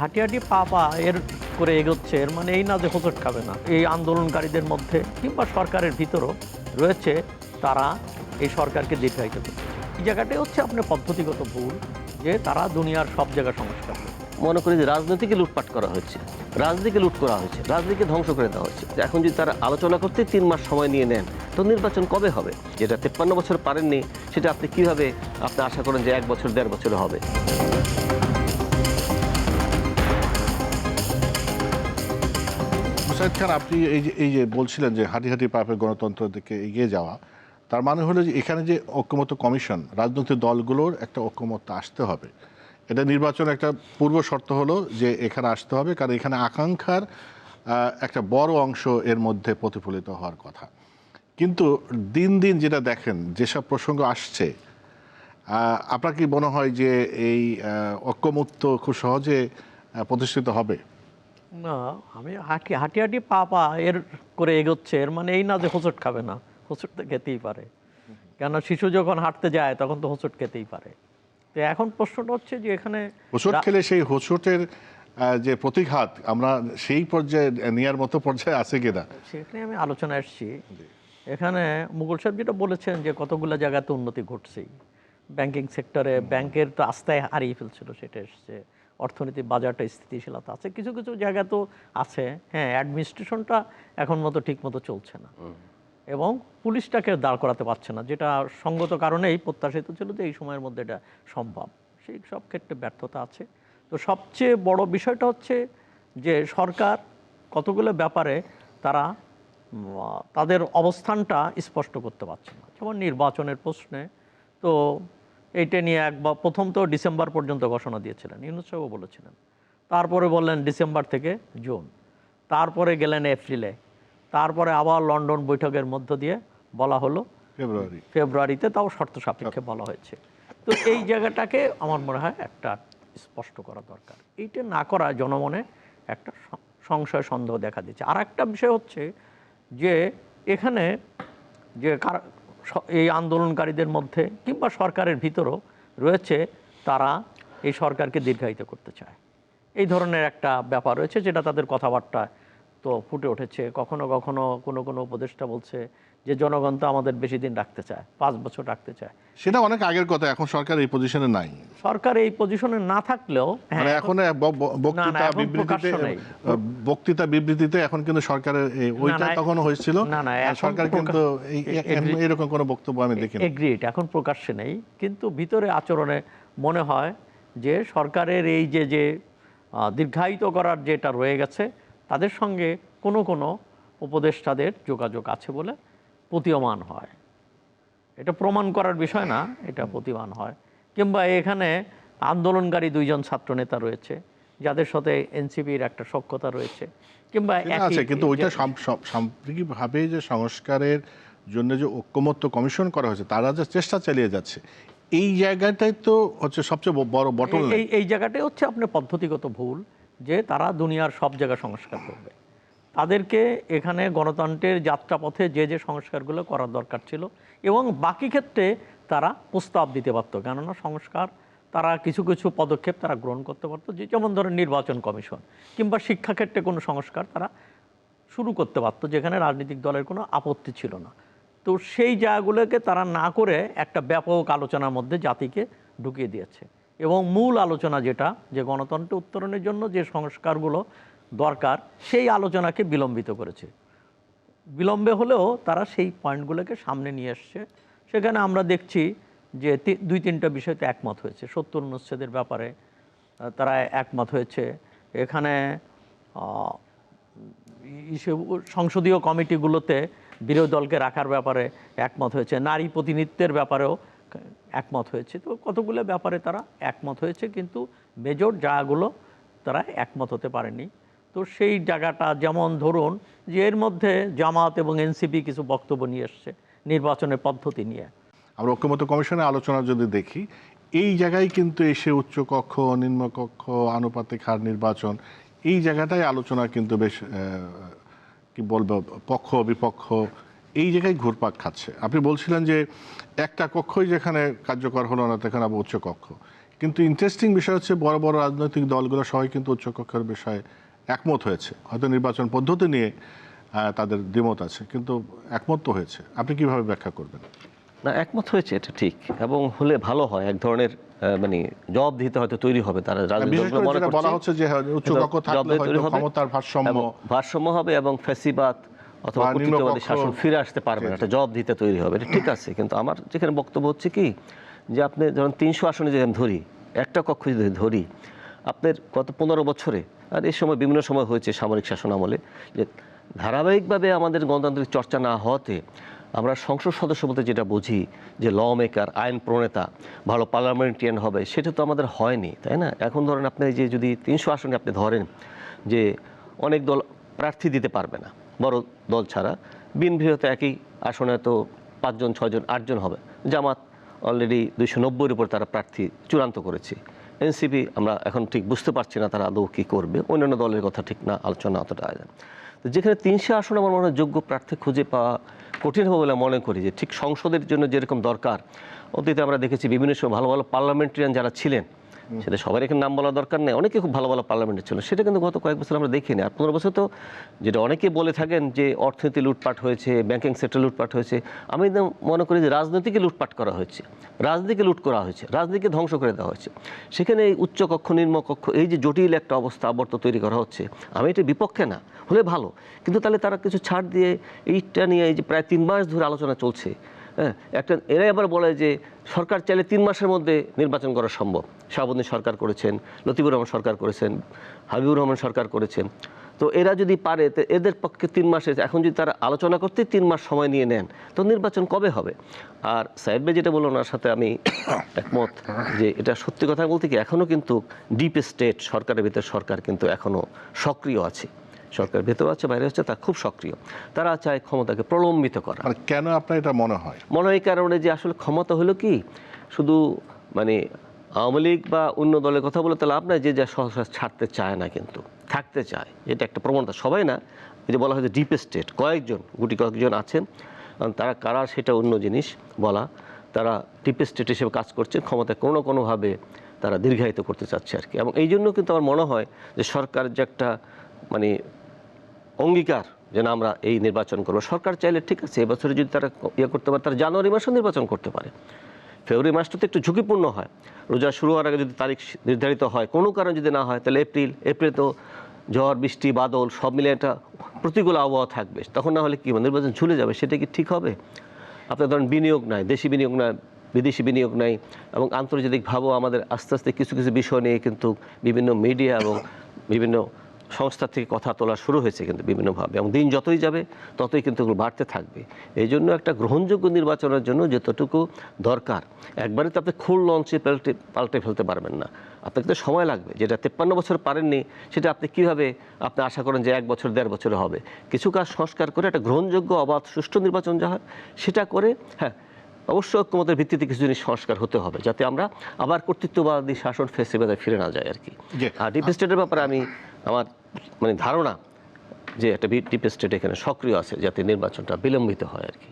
হাঁটি হাঁটি হাঁটি পা পা এর করে এগোচ্ছে? এর মানে এই না যে হোঁচট খাবে না। এই আন্দোলনকারীদের মধ্যে কিংবা সরকারের ভিতরও রয়েছে তারা এই সরকারকে দীর্ঘায়িত করছে এই জায়গাটাই হচ্ছে আপনার পদ্ধতিগত ভুল, যে তারা দুনিয়ার সব জায়গা সংস্কার মনে করি যে রাজনীতিকে লুটপাট করা হয়েছে। রাজনীতিকে লুট করা হয়েছে। রাজনীতিকে ধ্বংস করে দেওয়া হয়েছে। এখন যদি তারা আলোচনা করতে তিন মাস সময় নিয়ে নেন, তো নির্বাচন কবে হবে? যেটা তেপ্পান্ন বছর পারেননি, সেটা আপনি কীভাবে আপনি আশা করেন যে এক বছর, দেড় বছরে হবে? মুসাইদ খান, আপনি এই যে এই যে বলছিলেন যে হাঁটি হাঁটি পাপে গণতন্ত্র দিকে এগিয়ে যাওয়া, তার মানে হলো যে এখানে যে ঐক্যমত কমিশন, রাজনৈতিক দলগুলোর একটা ঐক্যমত আসতে হবে। এটা নির্বাচন একটা পূর্ব শর্ত হলো যে এখানে আসতে হবে, কারণ এখানে আকাঙ্ক্ষার একটা বড় অংশ এর মধ্যে প্রতিফলিত হওয়ার কথা। কিন্তু দিন দিন যেটা দেখেন, যেসব প্রসঙ্গ আসছে আপনার কি মনে হয় যে এই ঐক্যমত্য খুব সহজে প্রতিষ্ঠিত হবে? না আমি হাঁটি হাঁটি হাঁটি পা পা এর করে এগোচ্ছে এর মানে এই না যে হোঁচট খাবে না হোঁচট তো খেতেই পারে। কেন শিশু যখন হাঁটতে যায় তখন তো হোঁচট খেতেই পারে। তো এখন প্রশ্নটা হচ্ছে যে এখানে হোঁচট খেলে সেই হোঁচটের যে প্রতিঘাত আমরা সেই পর্যায়ে নেওয়ার মতো পর্যায়ে আছে কিনা সেখানে আমি আলোচনা এসেছি এখানে মুঘল সাহেব যেটা বলেছেন যে কতগুলো জায়গাতে উন্নতি ঘটছেই। ব্যাংকিং সেক্টরে ব্যাংকের তো আস্থায় হারিয়ে ফেলছিল সেটা এসছে। অর্থনীতি বাজারটা স্থিতিশীলতা আছে। কিছু কিছু জায়গা তো আছে। হ্যাঁ অ্যাডমিনিস্ট্রেশনটা এখন মতো ঠিক মতো চলছে না। এবং পুলিশটাকে দাঁড় করাতে পারছে না যেটা সঙ্গত কারণেই প্রত্যাশিত ছিল যে এই সময়ের মধ্যে এটা সম্ভব। সেই সব ক্ষেত্রে ব্যর্থতা আছে। তো সবচেয়ে বড় বিষয়টা হচ্ছে যে সরকার কতগুলো ব্যাপারে তারা তাদের অবস্থানটা স্পষ্ট করতে পারছে না। যেমন নির্বাচনের প্রশ্নে তো এইটা নিয়ে একবার প্রথম তো ডিসেম্বর পর্যন্ত ঘোষণা দিয়েছিলেন ইউনুস সাহেবও বলেছিলেন। তারপরে বললেন ডিসেম্বর থেকে জুন তারপরে গেলেন এপ্রিলে তারপরে আবার লন্ডন বৈঠকের মধ্য দিয়ে বলা হলো ফেব্রুয়ারি। ফেব্রুয়ারিতে তাও শর্ত সাপেক্ষে বলা হয়েছে। তো এই জায়গাটাকে আমার মনে হয় একটা স্পষ্ট করা দরকার। এইটা না করা জনমনে একটা সংশয় সন্দেহ দেখা দিচ্ছে। আর একটা বিষয় হচ্ছে যে এখানে যে এই আন্দোলনকারীদের মধ্যে কিংবা সরকারের ভিতরও রয়েছে তারা এই সরকারকে দীর্ঘায়িত করতে চায়। এই ধরনের একটা ব্যাপার রয়েছে যেটা তাদের কথাবার্তা তো ফুটে উঠেছে। কখনো কখনো কোনো কোনো উপদেষ্টা বলছে যে জনগণ তো আমাদের বেশি দিন রাখতে চায় পাঁচ বছর রাখতে চায়। সেটা অনেক আগের কথা এখন সরকার এই পজিশনে নাই। সরকার এই পজিশনে না থাকলেও হ্যাঁ, মানে এখন বক্তৃতা বিবৃতিতে বক্তৃতা এখন কিন্তু সরকারের ওইটা না, তখনও হয়েছিল। না, না, সরকার কিন্তু এরকম কোনো বক্তব্য আমি দেখি এগ্রিড এখন প্রকাশ্যে নেই কিন্তু ভিতরে আচরণে মনে হয় যে সরকারের এই যে যে দীর্ঘায়িত করার যেটা রয়ে গেছে তাদের সঙ্গে কোনো কোনো উপদেষ্টাদের যোগাযোগ আছে বলে প্রতীয়মান হয়। এটা প্রমাণ করার বিষয় না এটা প্রতিমান হয়। কিংবা এখানে আন্দোলনকারী দুইজন ছাত্রনেতা রয়েছে যাদের সাথে এনসিপির একটা সক্ষতা রয়েছে কিংবা আছে কিন্তু ওইটা যে- সাম- সাম- সাম্প্রতিকভাবে যে সংস্কারের জন্য যে ঐক্যমত্য কমিশন করা হয়েছে তারা যে চেষ্টা চালিয়ে যাচ্ছে এই জায়গাটাই তো হচ্ছে সবচেয়ে বড় বটল এই- এই এই জায়গাটাই হচ্ছে আপনার পদ্ধতিগত ভুল যে তারা দুনিয়ার সব জায়গা সংস্কার করবে। তাদেরকে এখানে গণতন্ত্রের যাত্রাপথে যে যে সংস্কারগুলো করার দরকার ছিল এবং বাকি ক্ষেত্রে তারা প্রস্তাব দিতে পারতো। কেননা সংস্কার তারা কিছু কিছু পদক্ষেপ তারা গ্রহণ করতে পারতো, যে যেমন ধরেন নির্বাচন কমিশন কিংবা শিক্ষাক্ষেত্রে কোনো সংস্কার তারা শুরু করতে পারতো, যেখানে রাজনৈতিক দলের কোনো আপত্তি ছিল না। তো সেই জায়গাগুলোকে তারা না করে একটা ব্যাপক আলোচনার মধ্যে জাতিকে ঢুকিয়ে দিয়েছে। এবং মূল আলোচনা যেটা, যে গণতন্ত্র উত্তরণের জন্য যে সংস্কারগুলো দরকার, সেই আলোচনাকে বিলম্বিত করেছে। বিলম্বে হলেও তারা সেই পয়েন্টগুলোকে সামনে নিয়ে এসছে। সেখানে আমরা দেখছি যে দুই তিনটা বিষয়তে একমত হয়েছে। সত্তর অনুচ্ছেদের ব্যাপারে তারা একমত হয়েছে। এখানে সংসদীয় কমিটিগুলোতে বিরোধী দলকে রাখার ব্যাপারে একমত হয়েছে। নারী প্রতিনিধিত্বের ব্যাপারেও একমত হয়েছে। তো কতগুলো ব্যাপারে তারা একমত হয়েছে, কিন্তু মেজর জায়গাগুলো তারা একমত হতে পারেনি। তো সেই জায়গাটা যেমন ধরুন যে এর মধ্যে জামাত এবং এনসিপি কিছু বক্তব্য নিয়ে এসছে নির্বাচনের পদ্ধতি নিয়ে। আমরা ঐক্যমত্য কমিশনের আলোচনা যদি দেখি, এই জায়গায় কিন্তু এসে উচ্চ কক্ষ নিম্ন কক্ষ আনুপাতিক হার নির্বাচন, এই জায়গাটায় আলোচনা কিন্তু বেশ কি বলব, পক্ষ, বিপক্ষ, এই জায়গায় ঘুরপাক খাচ্ছে। আপনি বলছিলেন যে একটা কক্ষই যেখানে কার্যকর হলো না, সেখানে আবার উচ্চ কক্ষ কিন্তু ইন্টারেস্টিং বিষয় হচ্ছে বড় বড় রাজনৈতিক দলগুলো সবাই কিন্তু উচ্চকক্ষের বিষয়ে একমত হয়েছে। হয়তো নির্বাচন পদ্ধতি নিয়ে তাদের দ্বিমত আছে কিন্তু একমত তো হয়েছে। আপনি কীভাবে ব্যাখ্যা করবেন? না একমত হয়েছে এটা ঠিক। এবং হলে ভালো হয় এক ধরনের মানে জবাব দিতে হয়তো তৈরি হবে তারা মনে বলা হচ্ছে যে হ্যাঁ, থাকলে তৈরি হয়তো হবে ক্ষমতার ভারসাম্য ভারসাম্য হবে এবং ফ্যাসিবাদ অথবা কর্তৃত্ববাদী শাসন ফিরে আসতে পারবে না। একটা জবাব দিতে তৈরি হবে এটা ঠিক আছে। কিন্তু আমার যেখানে বক্তব্য হচ্ছে কি যে আপনি যখন তিনশো আসনে যদি আমি ধরি একটা কক্ষ যদি ধরি আপনার গত পনেরো বছরে আর এই সময় বিভিন্ন সময় হয়েছে সামরিক শাসন আমলে যে ধারাবাহিকভাবে আমাদের গণতান্ত্রিক চর্চা না হওয়াতে আমরা সংসদ সদস্য বলতে যেটা বুঝি যে ল মেকার আইন প্রণেতা, ভালো পার্লামেন্টিয়ান হবে, সেটা তো আমাদের হয়নি, তাই না? এখন ধরেন আপনি যে যদি তিনশো আসনে আপনি ধরেন যে অনেক দল প্রার্থী দিতে পারবে না, বড় দল ছাড়া, বিএনপি হয়তো একই আসনে তো পাঁচজন, ছয়জন, আটজন হবে, জামাত অলরেডি দুইশো নব্বইয়ের উপর তারা প্রার্থী চূড়ান্ত করেছে। এনসিপি, আমরা এখন ঠিক বুঝতে পারছি না তারা আদৌ কী করবে। অন্যান্য দলের কথা ঠিক না, আলোচনা অতটা আয়োজন তো যেখানে তিনশো আসন আমার মনে হয় যোগ্য প্রার্থী খুঁজে পাওয়া কঠিন হবে বলে মনে করি যে ঠিক সংসদের জন্য যেরকম দরকার, অতীতে আমরা দেখেছি বিভিন্ন সময় ভালো ভালো পার্লামেন্টারিয়ান যারা ছিলেন সেটা সবার এখানে নাম বলা দরকার নেই। অনেকে খুব ভালো ভালো পার্লামেন্টে ছিল, সেটা কিন্তু গত কয়েক বছর আমরা দেখিনি। আর পনেরো বছর তো যেটা অনেকে বলে থাকেন যে অর্থনীতি লুটপাট হয়েছে ব্যাংকিং সেক্টর লুটপাট হয়েছে, আমি মনে করি যে রাজনীতিকে লুটপাট করা হয়েছে। রাজনীতিকে লুট করা হয়েছে, রাজনীতিকে ধ্বংস করে দেওয়া হয়েছে। সেখানে এই উচ্চ কক্ষ, নিম্ন কক্ষ, এই যে জটিল একটা অবস্থা আবর্ত তৈরি করা হচ্ছে, আমি এটা বিপক্ষে না, হলে ভালো। কিন্তু তাহলে তারা কিছু ছাড় দিয়ে, এইটা নিয়ে এই যে প্রায় তিন মাস ধরে আলোচনা চলছে। হ্যাঁ একটা এরাই আবার বলে যে সরকার চাইলে তিন মাসের মধ্যে নির্বাচন করা সম্ভব। শাহাবুদ্দিন সরকার করেছেন, লতিফুর রহমান সরকার করেছেন, হাবিবুর রহমান সরকার করেছেন। তো এরা যদি পারে, তো এদের পক্ষে তিন মাসে এখন যদি তারা আলোচনা করতে তিন মাস সময় নিয়ে নেন, তো নির্বাচন কবে হবে? আর সাহেব যেটা বলল ওনার সাথে আমি একমত যে এটা সত্যি কথা বলতে কি এখনও কিন্তু ডিপ স্টেট সরকারের ভিতরে সরকার কিন্তু এখনও সক্রিয় আছে। সরকার ভেতরে আছে বাইরে হচ্ছে তা খুব সক্রিয়। তারা চায় ক্ষমতাকে প্রলম্বিত করা। মানে কেন আপনার এটা মনে হয়? মনে হয় কারণে যে আসলে ক্ষমতা হলো কি? শুধু মানে আওয়ামী লীগ বা অন্য দলের কথা বলে তো লাভ নাই যে যা সহসা ছাড়তে চায় না কিন্তু থাকতে চায়। এটা একটা প্রবণতা সবাই না? যে বলা হয় যে ডিপ স্টেট কয়েকজন গুটি কয়েকজন আছেন কারণ তারা কারা সেটা অন্য জিনিস বলা। তারা ডিপ স্টেট হিসেবে কাজ করছে ক্ষমতা কোনো কোনোভাবে তারা দীর্ঘায়িত করতে চাচ্ছে আর কি। এবং এই জন্য কিন্তু আমার মনে হয় যে সরকার যে একটা মানে অঙ্গীকার যে না আমরা এই নির্বাচন করব। সরকার চাইলে ঠিক আছে, এবছরে যদি তারা ইয়ে করতে পারে, তারা জানুয়ারি মাসে নির্বাচন করতে পারে। ফেব্রুয়ারি মাসটা তো একটু ঝুঁকিপূর্ণ হয়। রোজা শুরু হওয়ার আগে যদি তারিখ নির্ধারিত হয়, কোনো কারণে যদি না হয়, তাহলে এপ্রিল এপ্রিল তো ঝড়, বৃষ্টি, বাদল, সব মিলে একটা প্রতিকূল আবহাওয়া থাকবে। তখন না হলে কি? নির্বাচন ঝুলে যাবে, সেটা কি ঠিক হবে? আপনার ধরেন বিনিয়োগ নাই, দেশি বিনিয়োগ নাই, বিদেশি বিনিয়োগ নাই, এবং আন্তর্জাতিকভাবেও আমাদের আস্তে আস্তে কিছু কিছু বিষয় নিয়ে কিন্তু বিভিন্ন মিডিয়া এবং বিভিন্ন সংস্থা থেকে কথা তোলা শুরু হয়েছে কিন্তু বিভিন্নভাবে এবং দিন যতই যাবে ততই কিন্তু এগুলো বাড়তে থাকবে। এই জন্য একটা গ্রহণযোগ্য নির্বাচনের জন্য যতটুকু দরকার একবারে তো আপনি খুল লঞ্চে পাল্টে পাল্টে ফেলতে পারবেন না। আপনাকে তো সময় লাগবে যেটা তেপ্পান্ন বছর পারেননি সেটা আপনি কীভাবে আপনি আশা করেন যে এক বছর দেড় বছরে হবে। কিছু কাজ সংস্কার করে একটা গ্রহণযোগ্য অবাধ সুষ্ঠু নির্বাচন যা হয় সেটা করে হ্যাঁ অবশ্যই ঐক্যমতের ভিত্তিতে কিছু জিনিস সংস্কার হতে হবে যাতে আমরা আবার কর্তৃত্ববাদী শাসন ফেসিবাদে ফিরে না যাই আর কি। আর ডিপ স্টেটের ব্যাপারে আমি আমার মানে ধারণা যে একটা ডিপ স্টেট এখানে সক্রিয় আছে যাতে নির্বাচনটা বিলম্বিত হয় আর কি।